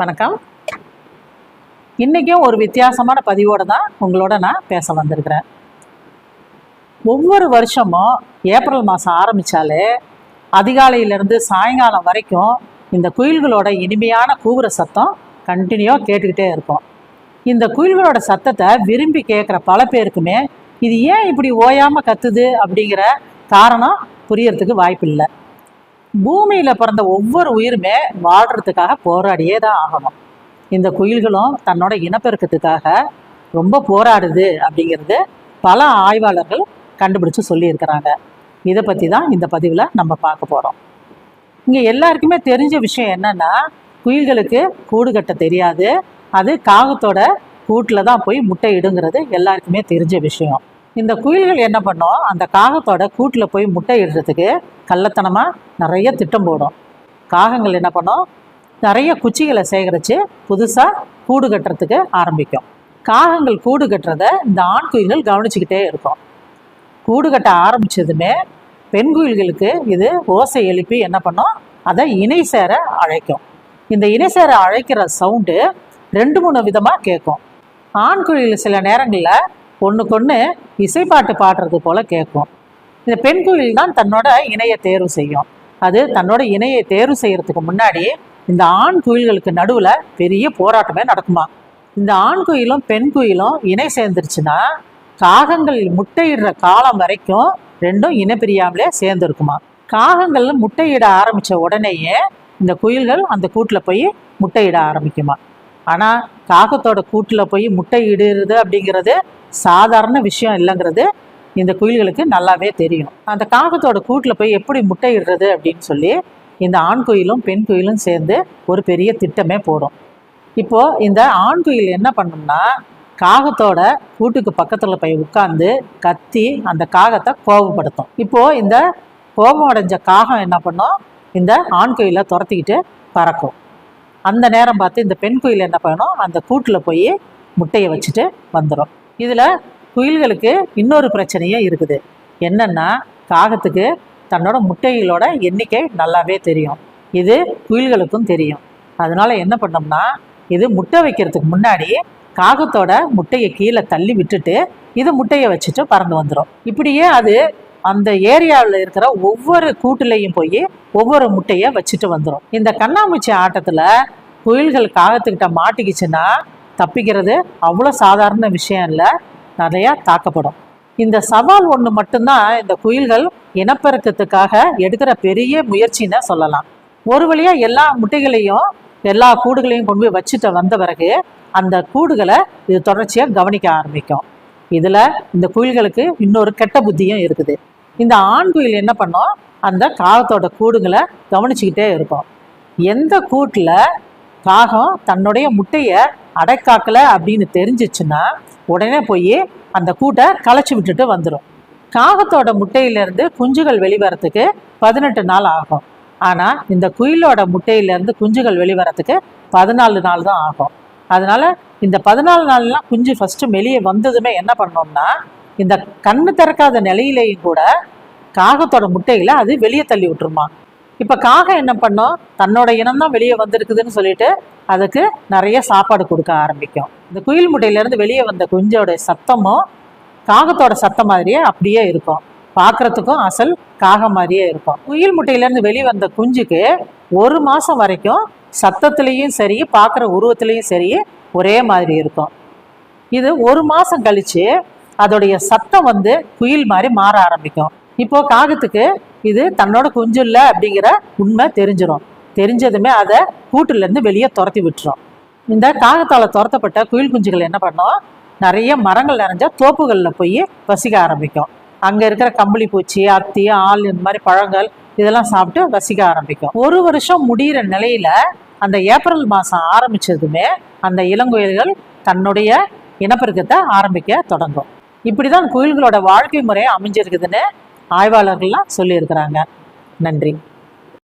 வணக்கம். இன்றைக்கும் ஒரு வித்தியாசமான பதிவோடு தான் உங்களோட நான் பேச வந்திருக்கிறேன். ஒவ்வொரு வருஷமும் ஏப்ரல் மாதம் ஆரம்பித்தாலே அதிகாலையிலேருந்து சாயங்காலம் வரைக்கும் இந்த குயில்களோட இனிமையான கூவுற சத்தம் கண்டினியூவாக கேட்டுக்கிட்டே இருக்கும். இந்த குயில்களோட சத்தத்தை விரும்பி கேட்குற பல பேருக்குமே இது ஏன் இப்படி ஓயாமல் கத்துது அப்படிங்கிற காரணம் புரியறதுக்கு வாய்ப்பில்லை. பூமியில் பிறந்த ஒவ்வொரு உயிருமே வாழ்கிறதுக்காக போராடியே தான் ஆகணும். இந்த குயில்களும் தன்னோட இனப்பெருக்கத்துக்காக ரொம்ப போராடுது அப்படிங்கிறது பல ஆய்வாளர்கள் கண்டுபிடிச்சு சொல்லியிருக்கிறாங்க. இதை பற்றி தான் இந்த பதிவில் நம்ம பார்க்க போகிறோம் இங்கே எல்லாருக்குமே தெரிஞ்ச விஷயம் என்னென்னா குயில்களுக்கு கூடு கட்ட தெரியாது. அது காகத்தோட கூட்டில் தான் போய் முட்டை இடுங்கிறது எல்லாருக்குமே தெரிஞ்ச விஷயம். இந்த குயில்கள் என்ன பண்ணும்? அந்த காகத்தோட கூட்டில் போய் முட்டை இடுறதுக்கு கள்ளத்தனமாக நிறைய திட்டம் போடும். காகங்கள் என்ன பண்ணும்? நிறைய குச்சிகளை சேகரித்து புதுசாக கூடு கட்டுறதுக்கு ஆரம்பிக்கும். காகங்கள் கூடு கட்டுறத இந்த ஆண் குயில்கள் கவனிச்சுக்கிட்டே இருக்கும். கூடு கட்ட ஆரம்பித்ததுமே பெண் குயில்களுக்கு இது ஓசை எழுப்பி என்ன பண்ணும்? அதை இணை சேர அழைக்கும். இந்த இணை சேர அழைக்கிற சவுண்டு ரெண்டு மூணு விதமாக கேட்கும் ஆண் குயில் சில நேரங்களில் ஒன்றுக்கொன்று இசைப்பாட்டு பாடுறது போல் கேட்கும் இந்த பெண் குயில் தான் தன்னோட இணையை தேர்வு செய்யும். அது தன்னோட இணையை தேர்வு செய்யறதுக்கு முன்னாடி இந்த ஆண் குயில்களுக்கு நடுவில் பெரிய போராட்டமே நடக்குமா? இந்த ஆண் குயிலும் பெண் குயிலும் இணை சேர்ந்துருச்சுன்னா காகங்கள் முட்டையிடுற காலம் வரைக்கும் ரெண்டும் இனப்பிரியாமலே சேர்ந்துருக்குமா? காகங்கள் முட்டையிட ஆரம்பித்த உடனேயே இந்த குயில்கள் அந்த கூட்டில் போய் முட்டையிட ஆரம்பிக்குமா? ஆனால் காகத்தோட கூட்டில் போய் முட்டையிடுறது அப்படிங்கிறது சாதாரண விஷயம் இல்லைங்கிறது இந்த குயில்களுக்கு நல்லாவே தெரியும். அந்த காகத்தோட கூட்டில் போய் எப்படி முட்டையிடுறது அப்படின்னு சொல்லி இந்த ஆண் குயிலும் பெண் குயிலும் சேர்ந்து ஒரு பெரிய திட்டமே போடும். இப்போது இந்த ஆண் குயில் என்ன பண்ணும்னா காகத்தோட கூட்டுக்கு பக்கத்தில் போய் உட்காந்து கத்தி அந்த காகத்தை கோபப்படுத்தும் இப்போது இந்த கோபம் அடைஞ்ச காகம் என்ன பண்ணும்? இந்த ஆண் குயிலை துரத்திக்கிட்டு பறக்கும். அந்த நேரம் பார்த்து இந்த பெண் குயில் என்ன பண்ணணும் அந்த கூட்டில் போய் முட்டையை வச்சுட்டு வந்துடும் இதில் குயில்களுக்கு இன்னொரு பிரச்சனையே இருக்குது. என்னன்னா காகத்துக்கு தன்னோட முட்டைகளோட எண்ணிக்கை நல்லாவே தெரியும். இது குயில்களுக்கும் தெரியும். அதனால என்ன பண்ணோம்னா இது முட்டை வைக்கிறதுக்கு முன்னாடி காகத்தோட முட்டையை கீழே தள்ளி விட்டுட்டு இது முட்டையை வச்சுட்டு பறந்து வந்துடும் இப்படியே அது அந்த ஏரியாவில் இருக்கிற ஒவ்வொரு கூட்டுலையும் போய் ஒவ்வொரு முட்டையை வச்சுட்டு வந்துடும் இந்த கண்ணாமூச்சி ஆட்டத்தில் குயில்கள் காகத்துக்கிட்ட மாட்டிக்கிச்சுன்னா தப்பிக்கிறது அவ்வளோ சாதாரண விஷயம் இல்லை. நிறையா தாக்கப்படும். இந்த சவால் ஒன்று மட்டும்தான் இந்த குயில்கள் இனப்பெருக்கத்துக்காக எடுக்கிற பெரிய முயற்சின்னு சொல்லலாம். ஒரு வழியாக எல்லா முட்டைகளையும் எல்லா கூடுகளையும் கொண்டு போய் வச்சுட்டு வந்த பிறகு அந்த கூடுகளை இது தொடர்ச்சியாக கவனிக்க ஆரம்பிக்கும். இதில் இந்த குயில்களுக்கு இன்னொரு கெட்ட புத்தியும் இருக்குது. இந்த ஆண் குயில் என்ன பண்ணும்? அந்த காகத்தோட கூடுகளை கவனிச்சுக்கிட்டே இருக்கும். எந்த கூட்டில் காகம் தன்னுடைய முட்டையை அடைக்காக்கல அப்படின்னு தெரிஞ்சிச்சுன்னா உடனே போய் அந்த கூட்டை களைச்சி விட்டுட்டு வந்துடும் காகத்தோட முட்டையிலேருந்து குஞ்சுகள் வெளிவரத்துக்கு பதினெட்டு நாள் ஆகும். ஆனால் இந்த குயிலோட முட்டையிலேருந்து குஞ்சுகள் வெளிவரத்துக்கு பதினாலு நாள் தான் ஆகும். அதனால இந்த பதினாலு நாள்லாம் குஞ்சு ஃபஸ்ட்டு வெளியே வந்ததுமே என்ன பண்ணோம்னா இந்த கண்ணு திறக்காத நிலையிலேயும் கூட காகத்தோட முட்டைகளை அது வெளியே தள்ளி விட்டுருமா. இப்போ காகம் என்ன பண்ணும்? தன்னோட இனம் தான் வெளியே வந்திருக்குதுன்னு சொல்லிட்டு அதுக்கு நிறைய சாப்பாடு கொடுக்க ஆரம்பிக்கும். இந்த குயில் முட்டையிலேருந்து வெளியே வந்த குஞ்சோட சத்தமும் காகத்தோட சத்தம் மாதிரியே அப்படியே இருக்கும். பார்க்குறதுக்கும் அசல் காகம் மாதிரியே இருக்கும். குயில் முட்டையிலேருந்து வெளியே வந்த குஞ்சுக்கு ஒரு மாதம் வரைக்கும் சத்தத்துலேயும் சரி பார்க்குற உருவத்துலேயும் சரி ஒரே மாதிரி இருக்கும். இது ஒரு மாதம் கழித்து அதோடைய சத்தம் வந்து குயில் மாதிரி மாற ஆரம்பிக்கும். இப்போ காகத்துக்கு இது தன்னோட குஞ்சு இல்லை அப்படிங்கிற உண்மை தெரிஞ்சிடும் தெரிஞ்சதுமே அதை கூட்டுலேருந்து வெளியே துரத்தி விட்டுரும். இந்த காகத்தால் துரத்தப்பட்ட குயில் குஞ்சுகள் என்ன பண்ணும்? நிறைய மரங்கள் நிறைஞ்ச தோப்புகளில் போய் வசிக்க ஆரம்பிக்கும். அங்கே இருக்கிற கம்பளி பூச்சி அத்தி ஆள் இந்த மாதிரி பழங்கள் இதெல்லாம் சாப்பிட்டு வசிக்க ஆரம்பிக்கும். ஒரு வருஷம் முடிகிற நிலையில் அந்த ஏப்ரல் மாதம் ஆரம்பிச்சதுமே அந்த இளங்குயில்கள் தன்னுடைய இனப்பெருக்கத்தை ஆரம்பிக்க தொடங்கும். இப்படி தான் குயில்களோட வாழ்க்கை முறை அமைஞ்சிருக்குதுன்னு ஆய்வாளர்கள்லாம் சொல்லியிருக்கிறாங்க. நன்றி.